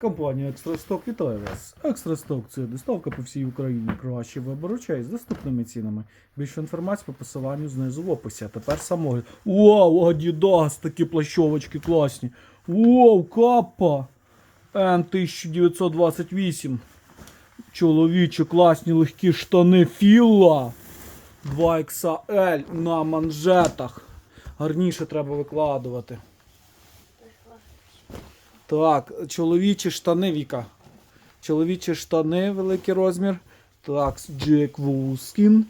Компанія Екстрасток вітає вас. Екстрасток це доставка по всій Україні. Кращий вибор очей з доступними цінами. Більше інформації по посиланню знизу в описі. А тепер самогляд. Вау, Адідас, такі плащовочки класні. Вау, капа. Н1928. Чоловічі класні легкі штани Філа. 2XL на манжетах. Гарніше треба викладувати. Так, чоловічі штани Віка. Чоловічі штани, великий розмір. Так, Джек Вускін.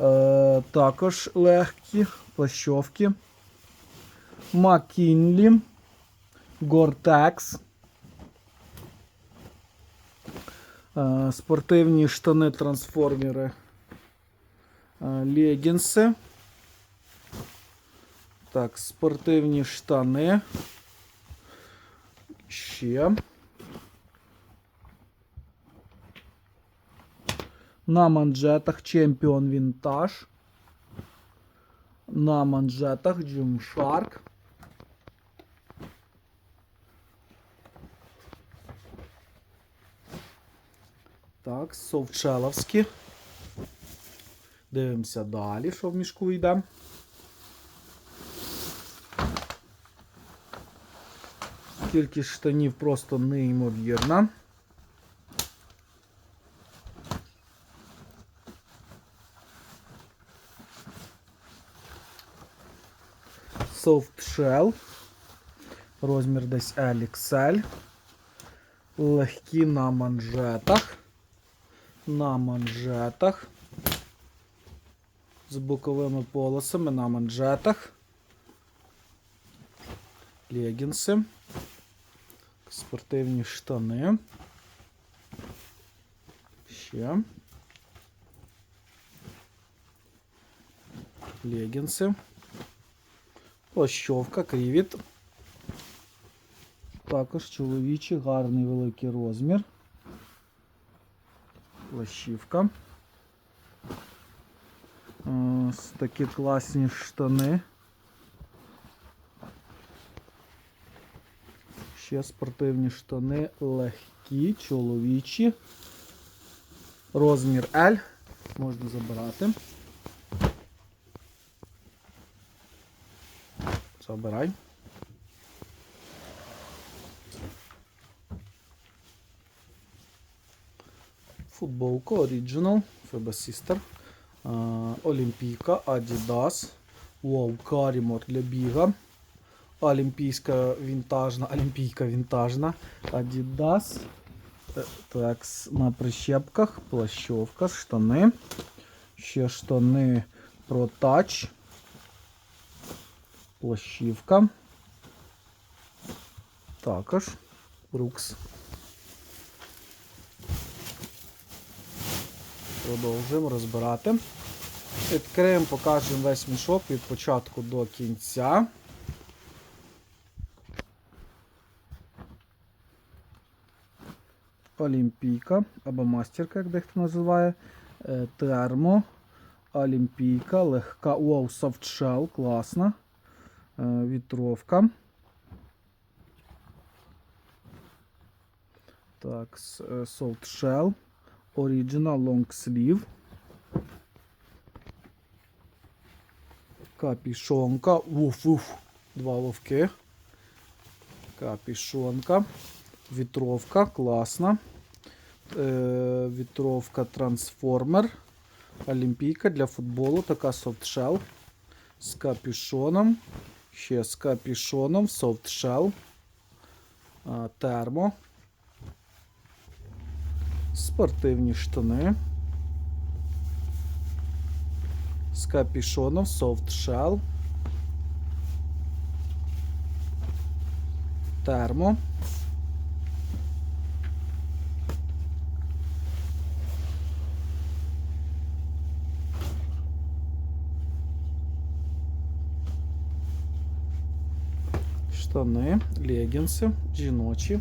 Е, також легкі плащовки. Макінлі. Гортекс. Е, спортивні штани трансформери. Е, легінси. Так, спортивні штани. Ще. На манжетах Чемпіон Вінтаж. На манжетах Gymshark. Так, совчеловські. Дивимося далі, що в мішку йде. Кількість штанів просто неймовірна. Soft Shell. Розмір десь LXL. Легкі на манжетах. На манжетах. З боковими полосами на манжетах. Легінси. Спортивні штани. Ще. Легінси. Плащовка, крівіт. Також чоловічий, гарний великий розмір. Плащівка. Ось такі класні штани. Ще спортивні штани легкі, чоловічі. Розмір L. Можна забирати. Забирай. Футболка Original, FB Sister. Олімпійка, Adidas. Wow, Карімор для біга. Олімпійська вінтажна, олімпійка вінтажна. Adidas. Е, Так, на прищепках, плащовка, штани. Ще штани Touch. Плащівка. Також Брукс. Продовжуємо розбирати. Відкриємо, покажемо весь мішок від початку до кінця. Олімпійка або мастерка, як дехто називає. Е, Термо. Олімпійка, легка. Wow, softshell, класна. Е, Вітровка. Так, е, soft shell. Original long sleeve. Капішонка. Уф, уф. Два вовки. Капішонка. Вітровка, класна. Е, вітровка трансформер. Олімпійка для футболу. Така софтшел. З капюшоном. Ще з капюшоном. Софтшел. Термо. Спортивні штани. З капюшоном. Софтшел. Термо. Штани, легінси, жіночі.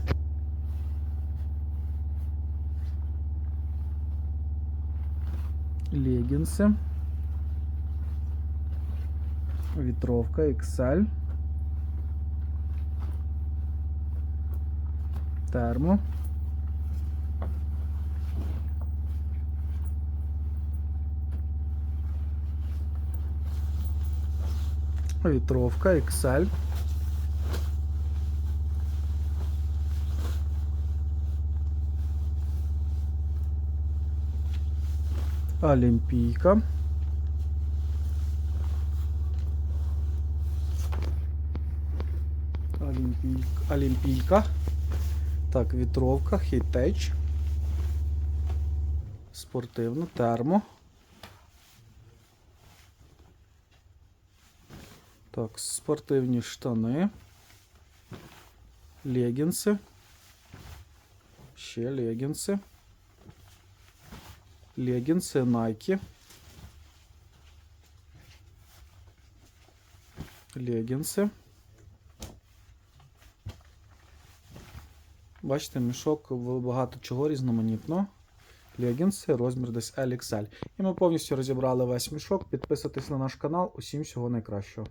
Легінси. Вітровка XL. Термо. Вітровка XL. Олімпійка. Олімпійка. Так, вітровка, хейтеч. Спортивно, термо. Так, спортивні штани. Легінси. Ще легінси. Легінси Nike. Легінси. Бачите, мішок багато чого різноманітно. Легінси, розмір десь LXL. І ми повністю розібрали весь мішок. Підписуйтесь на наш канал. Усім всього найкращого.